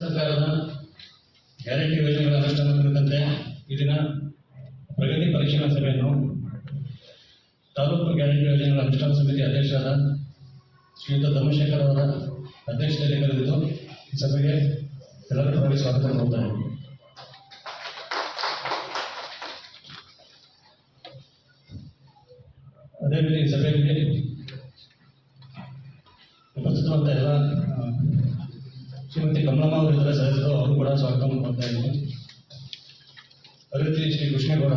ಸರ್ಕಾರದ ಗ್ಯಾರಂಟಿ ಯೋಜನೆಗಳ ಅನುಷ್ಠಾನ ಕುರಿತಂತೆ ಪ್ರಗತಿ ಪರಿಶೀಲನಾ ಸಭೆಯನ್ನು ತಾಲೂಕು ಗ್ಯಾರಂಟಿ ಯೋಜನೆಗಳ ಅನುಷ್ಠಾನ ಸಮಿತಿ ಅಧ್ಯಕ್ಷರಾದ ಶ್ರೀಯುತ ಧರ್ಮಶೇಖರ್ ಅವರ ಅಧ್ಯಕ್ಷತೆಯಲ್ಲಿ ಕರೆದಿದ್ದು, ಈ ಸಭೆಗೆ ಎಲ್ಲರೂ ಸ್ವಾಗತ ಕೋರುತ್ತೇನೆ ಅದೇ ರೀತಿ ಸಭೆಯಲ್ಲಿ ಅವರು ಇದ್ದಾರೆ ಅವರು ಕೂಡ ಸ್ವಾಗತ ಮಾಡ್ತಾ ಇದ್ದೀನಿ ಅದೇ ರೀತಿ ಶ್ರೀ ಕೃಷ್ಣೇಗೌಡ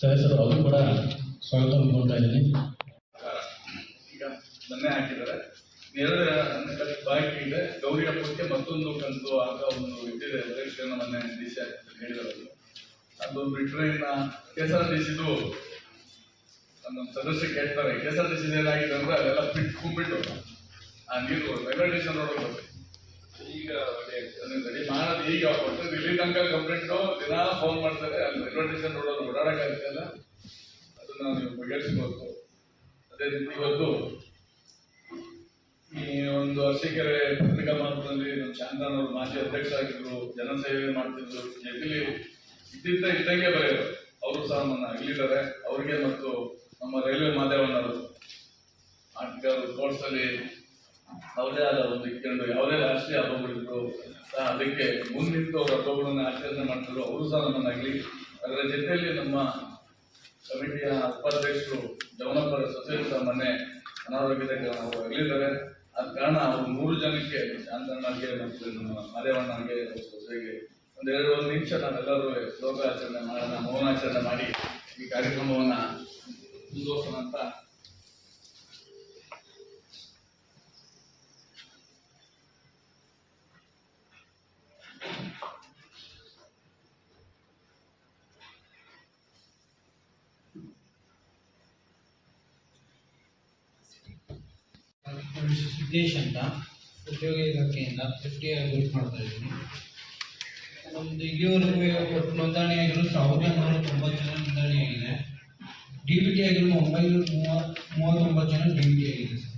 ಸದಸ್ಯರು ಅವರು ಕೂಡ ಸ್ವಾಗತ ಮಾಡ್ತಾ ಇದ್ದೀನಿ ಈಗ ಮೊನ್ನೆ ಬಾಕಿ ಇದೆ. ಗೌರಿ ಹಬ್ಬಕ್ಕೆ ಮತ್ತೊಂದು ಕಂತು ಆಗ ಒಂದು ಇಟ್ಟಿದೆ. ಅಧ್ಯಕ್ಷನ ಮೊನ್ನೆ ಹೇಳಿದವರು ಹೇಳಿದರು ಅದು ಬಿಟ್ಟರೆ ಇನ್ನ ಕೆ ಎಸ್ ಆರ್ ಟಿ ಸಿದು ನಮ್ಮ ಸದಸ್ಯ ಕೇಳ್ತಾರೆ. ಕೆ ಎಸ್ ಏನಾಗಿದೆ ಅಂದ್ರೆ ಅದೆಲ್ಲ ಬಿಟ್ಟು ಕೂಬಿಟ್ಟು ಆ ನೀರು ರೈಲ್ವೆ ಸ್ಟೇಷನ್ ರೋಡ್ ಈಗ ಮಾಡೋದು ಈಗ ಒಟ್ಟು ಇಲ್ಲಿ ತನಕ ಕಂಪ್ಲೇಂಟ್ ದಿನ ಫೋನ್ ಮಾಡ್ತಾರೆ. ಅಲ್ಲಿ ರೈಲ್ವೆ ನೋಡೋದು ರೋಡ್ ಓಡಾಡಕ್ಕಾಗುತ್ತೆ ಅಲ್ಲ? ಅದನ್ನ ನೀವು ಬಗೆಹರಿಸ್ಬೋದು. ಅದೇ ರೀತಿ ಇವತ್ತು ಈ ಒಂದು ಅರಸೀಕೆರೆ ಪತ್ರಿಕಾ ಮಾರ್ಗದಲ್ಲಿ ನಮ್ಮ ಶಾಂತನ್ ಅವರು ಮಾಜಿ ಅಧ್ಯಕ್ಷ ಆಗಿದ್ರು ಜನಸೇವೆ ಮಾಡ್ತಿದ್ರು. ಎಲ್ಲಿ ಇದ್ದಿದ್ದ ಇದ್ದಂಗೆ ಬರೆಯೋರು. ಅವರು ಸಹ ನನ್ನ ಅಗಲಿದ್ದಾರೆ ಅವರಿಗೆ ಮತ್ತು ನಮ್ಮ ರೈಲ್ವೆ ಮಾಧ್ಯಮ ಆಟಗಾರರು ಸ್ಪೋರ್ಟ್ಸ್ ಅಲ್ಲಿ ಅವರೇ ಆದ ಒಂದು ಇಟ್ಕೊಂಡು ಯಾವುದೇ ರಾಷ್ಟ್ರೀಯ ಹಬ್ಬಗಳಿದ್ರು ಅದಕ್ಕೆ ಮುಂದಿಟ್ಟು ಅವ್ರ ಹಬ್ಬಗಳನ್ನ ಆಚರಣೆ ಮಾಡ್ತಿದ್ರು. ಅವರು ಸಹ ನಮ್ಮನ್ನ ಆಗಲಿ ಅದರ ಜೊತೆಯಲ್ಲಿ ನಮ್ಮ ಕಮಿಟಿಯ ಉಪಾಧ್ಯಕ್ಷರು ಜವನಪ್ಪರ ಸೊಸೈಟಿ ಸಹ ಮೊನ್ನೆ ಅನಾರೋಗ್ಯದ ಅಗಲಿದ್ದಾರೆ. ಆದ ಕಾರಣ ಅವರು ಮೂರು ಜನಕ್ಕೆ ಶಾಂತಣ್ಣಗೆ ಮತ್ತು ನಮ್ಮ ಮಾದೇವಣ್ಣಗೆ ಸೊಸೆಗೆ. ಒಂದೆರಡು ಒಂದು ನಿಮಿಷ ನಾವೆಲ್ಲರೂ ಶೋಕಾಚರಣೆ ಮಾಡೋಣ, ಮೌನಾಚರಣೆ ಮಾಡಿ ಈ ಕಾರ್ಯಕ್ರಮವನ್ನ ಮುಂದುವರ್ಸೋಣ ಅಂತ ಹೆಸರು ಸಿದ್ದೇಶ್ ಅಂತ ಉದ್ಯೋಗ ಇಲಾಖೆಯಿಂದ ಫಿಫ್ಟಿ ವೇಟ್ ಮಾಡ್ತಾ ಇದ್ದೀನಿ. ನಮ್ದು ಇಲ್ಲಿವರೆಗೂ ಒಟ್ಟು ನೋಂದಣಿ ಆಗಿರೋ ಸಾವಿರದ ನೂರ ತೊಂಬತ್ತು ಜನ ನೋಂದಣಿ ಆಗಿದೆ. ಡಿ ಬಿ ಟಿ ಆಗಿರೋ ಒಂಬೈನೂರ ಮೂವ, ಮೂವತ್ತೊಂಬತ್ತು ಜನ ಡಿ ಬಿ ಟಿ ಆಗಿದೆ ಸರ್.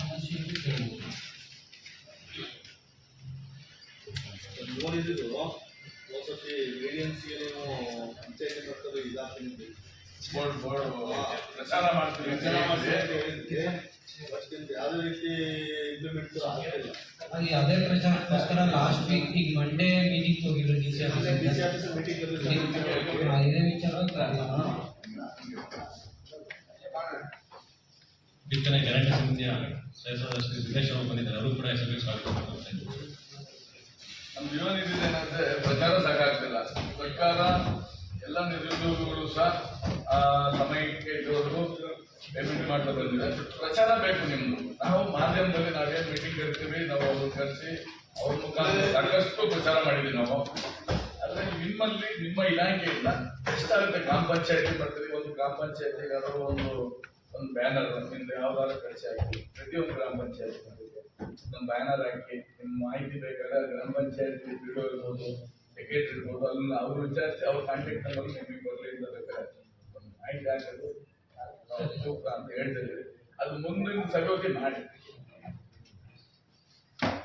ಸಮಸ್ಯೆ ಲೋನ್ ಇದ್ದಿದ್ದು ಹೋದ್ಸತಿ ವೇರಿಯನ್ಸ್ಗೆ ನೀವು ಇಲಾಖೆ ಬೋರ್ಡ್ ಬೋರ್ಡ್ ಪ್ರಚಾರ ಮಾಡ್ತೀವಿ. ಯಾವುದೇ ರೀತಿ ಇಂಪ್ಲಿಮೆಂಟ್ ಆಗ್ತಿಲ್ಲ. ಹಾಗೆ ಅದೇ ಪ್ರಚಾರಕ್ಕೋಸ್ಕರ ಲಾಸ್ಟ್ ವೀಕ್ ಈಗ ಮಂಡೇ ಮೀಟಿಂಗ್ ಹೋಗಿದ್ರು ಡಿ ಸಿ ಇದೇ. ವಿಚಾರ ಬಿತ್ತನೆ ಗ್ಯಾರಂಟಿ ಸಮಿತಿಯ ಸದಸ್ಯರಾದ ಶ್ರೀ ದಿನೇಶ್ ಅವರು ಬಂದಿದ್ದಾರೆ. ಅವರು ಕೂಡ ಈ ಸಭೆಗೆ ಸ್ವಾಗತ ನಮ್ಮ ಜೀವನ ಇದ್ದಿದ್ದು ಏನಂದ್ರೆ ಪ್ರಚಾರ ಸಾಕಾಗ್ತಿಲ್ಲ. ಸರ್ಕಾರ ಎಲ್ಲ ನಿರುದ್ಯೋಗಿಗಳು ಸಹ ಪೇಮೆಂಟ್ ಮಾಡ್ತಾ ಬಂದಿದೆ ಪ್ರಚಾರ ಬೇಕು ನಿಮ್ದು. ನಾವು ಮಾಧ್ಯಮದಲ್ಲಿ ನಾವೇನು ಮೀಟಿಂಗ್ ಇರ್ತೀವಿ, ನಾವು ಅವ್ರನ್ನ ಕರೆಸಿ, ಅವ್ರ ಮುಖಾಂತರ ಸಾಕಷ್ಟು ಪ್ರಚಾರ ಮಾಡಿದ್ವಿ ನಾವು. ಆದ್ರೆ ನಿಮ್ಮಲ್ಲಿ, ನಿಮ್ಮ ಇಲಾಖೆಯಿಂದ ಎಷ್ಟಾಗುತ್ತೆ ಗ್ರಾಮ ಪಂಚಾಯತಿ ಬರ್ತೀವಿ ಒಂದು ಗ್ರಾಮ ಪಂಚಾಯತಿಗಾರು ಒಂದು ಒಂದು ಬ್ಯಾನರ್ ನಿಮ್ದು ಯಾವ್ದಾದ್ರು ಖರ್ಚು ಹಾಕಿ, ಪ್ರತಿಯೊಂದು ಗ್ರಾಮ ಪಂಚಾಯತಿ ಒಂದು ಬ್ಯಾನರ್ ಹಾಕಿ, ನಿಮ್ಮ ಮಾಹಿತಿ ಬೇಕಾದ್ರೆ ಗ್ರಾಮ ಪಂಚಾಯತಿ ವಿಡಿಯೋ ಇರ್ಬೋದು ಸೆಕ್ರೆಟರಿ ಇರ್ಬೋದು ಅಲ್ಲಿ ಅವ್ರು ವಿಚಾರಿಸಿ ಅವ್ರ ಕಾಂಟ್ಯಾಕ್ಟ್ ನಂಬರ್ ನಿಮಗೆ ಬರಲಿ ಅಂತ ಬೇಕಾದ್ರೆ ಮಾಹಿತಿ ಹಾಕೋದು ಸೂಕ್ತ ಅಂತ ಹೇಳಿದ್ರೆ ಅದು ಮುಂದಿನ ಸಭೆಗೆ ಮಾಡಿ.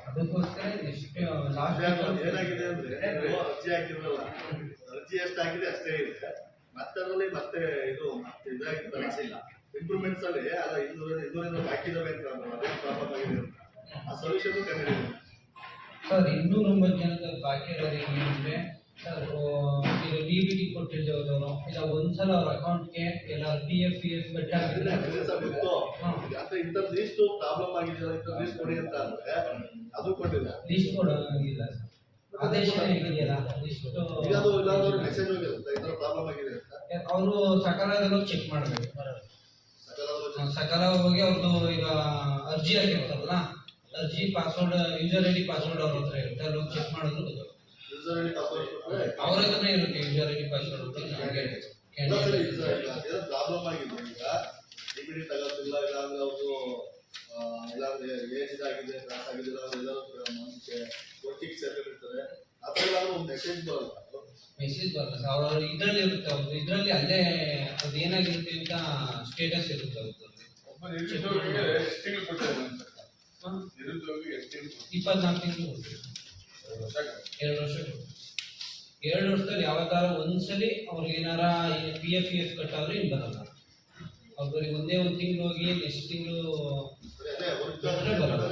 ಅದಕ್ಕೋಸ್ಕರ ಎಷ್ಟು ಲಾಸ್ಟ್ ಏನಾಗಿದೆ ಅಂದ್ರೆ ಅರ್ಜಿ ಹಾಕಿದ್ರಲ್ಲ. ಅರ್ಜಿ ಎಷ್ಟಾಗಿದೆ ಅಷ್ಟೇ ಇದೆ ಮತ್ತೆ ಅದರಲ್ಲಿ ಮತ್ತೆ ಇದು ಮತ್ತೆ ಇದಾಗಿ ಇಲ್ಲ ಇಂಪ್ರೂವ್ಮೆಂಟ್ಸ್ ಅಲ್ಲಿ ಅಲ್ಲ ಇನ್ನೂರ ಇನ್ನೂರಿಂದ ಹಾಕಿದವೆ ಅಂತ. ಅದೇ ಪ್ರಾಬ್ಲಮ್ ಆಗಿದೆ. ಅಂತ ಆ ಸೊಲ್ಯೂಷನ್ ಕಂಡಿದ್ದೀವಿ ಸರ್ ಇನ್ನೂರ ಒಂಬತ್ತು ಜನದ ಬಾಕಿ ಇರೋದು ಇದು ಡಿ ಬಿ ಟಿ ಕೊಟ್ಟಿದ್ದವರು ಇಲ್ಲ ಒಂದ್ಸಲ ಅವ್ರ ಅಕೌಂಟ್ಗೆ ಇಲ್ಲ ಪಿ ಎಫ್ ಪಿ ಎಫ್ ಯಾಕೆ ಇಂಥದ್ದು ಲೀಸ್ಟ್ ಪ್ರಾಬ್ಲಮ್ ಆಗಿದೆ ಇಂಥ ಲೀಸ್ಟ್ ಕೊಡಿ ಅಂತ ಅಂದ್ರೆ ಅದು ಕೊಟ್ಟಿಲ್ಲ. List ಕೊಡೋಂಗಿಲ್ಲ sir. ಆದೇಶನೇ ಇದೆಯಲ್ಲ ಲಿಸ್ಟ್ ಅದು ಇಲ್ಲಾಂದ್ರೆ ಮೆಸೇಜ್ ಹೋಗಿರುತ್ತೆ ಈ ಪ್ರಾಬ್ಲಮ್ ಆಗಿದೆ ಅಂತ. ಅವರು ಸಕಾಲದಲ್ಲೂ ಚೆಕ್ ಮಾಡಬೇಕು ಸಕಾಲ ಹೋಗಿ ಅವ್ರದ್ದು ಈಗ ಅರ್ಜಿ ಹಾಕಿರ್ತಾರಲ್ಲ ಅರ್ಜಿ password user I D password ಅವ್ರ ಹತ್ರ ಇರುತ್ತೆ ಅಲ್ಲಿ ಹೋಗಿ ಚೆಕ್ ಮಾಡಿದ್ರು ಅವ್ರ ಹತ್ರನೇ ಇರುತ್ತೆ ಯೂಸರ್ ಐ ಡಿ ಪಾಸ್ವರ್ಡ್ ಹಾಗೆ ಪ್ರಾಬ್ಲಮ್ ಆಗಿದೆ ಈಗ. ಡಿಗ್ರಿ ತಗೋತಿಲ್ಲ ಇಲ್ಲಾಂದ್ರೆ ಅವರು ಇಲ್ಲಾಂದ್ರೆ ಏಜ್ ಆಗಿದೆ ಕ್ರಾಸ್ ಆಗಿದೆ ಎಲ್ಲರೂ ಮನಸ್ಸಿಗೆ ಒಟ್ಟಿಗೆ ಸೇರ್ಕೊಂಡಿರ್ತಾರೆ. ಆ ಥರ ಏನಾದ್ರು ಒಂದು ಮೆಸೇಜ್ ಬರಲ್ಲ. ಮೆಸೇಜ್ ಬರಲ್ಲ ಸರ್ ಅವ್ರ ಇದರಲ್ಲಿ ಇರುತ್ತೆ ಅವ್ರದ್ದು ಇದರಲ್ಲಿ ಅಲ್ಲೇ ಅದು ಏನಾಗಿರುತ್ತೆ ಅಂತ ಸ್ಟೇಟಸ್ ಇರುತ್ತೆ ಅವ್ರದ್ದು ಇಪ್ಪತ್ನಾಲ್ಕು ತಿಂಗಳು ಎರಡು ವರ್ಷ ಎರಡು ವರ್ಷದಲ್ಲಿ ಯಾವತ್ತಾರ ಒಂದ್ಸಲಿ ಅವ್ರಿಗೆ ಏನಾರ ಪಿ ಎಫ್ ಇ ಎಫ್ ಕಟ್ಟಾದ್ರೆ ಇನ್ ಬರಲ್ಲ. ಅವ್ರಿಗೆ ಒಂದೇ ಒಂದು ತಿಂಗಳು ಹೋಗಿ ಎಷ್ಟು ತಿಂಗಳು ಬರಲ್ಲ.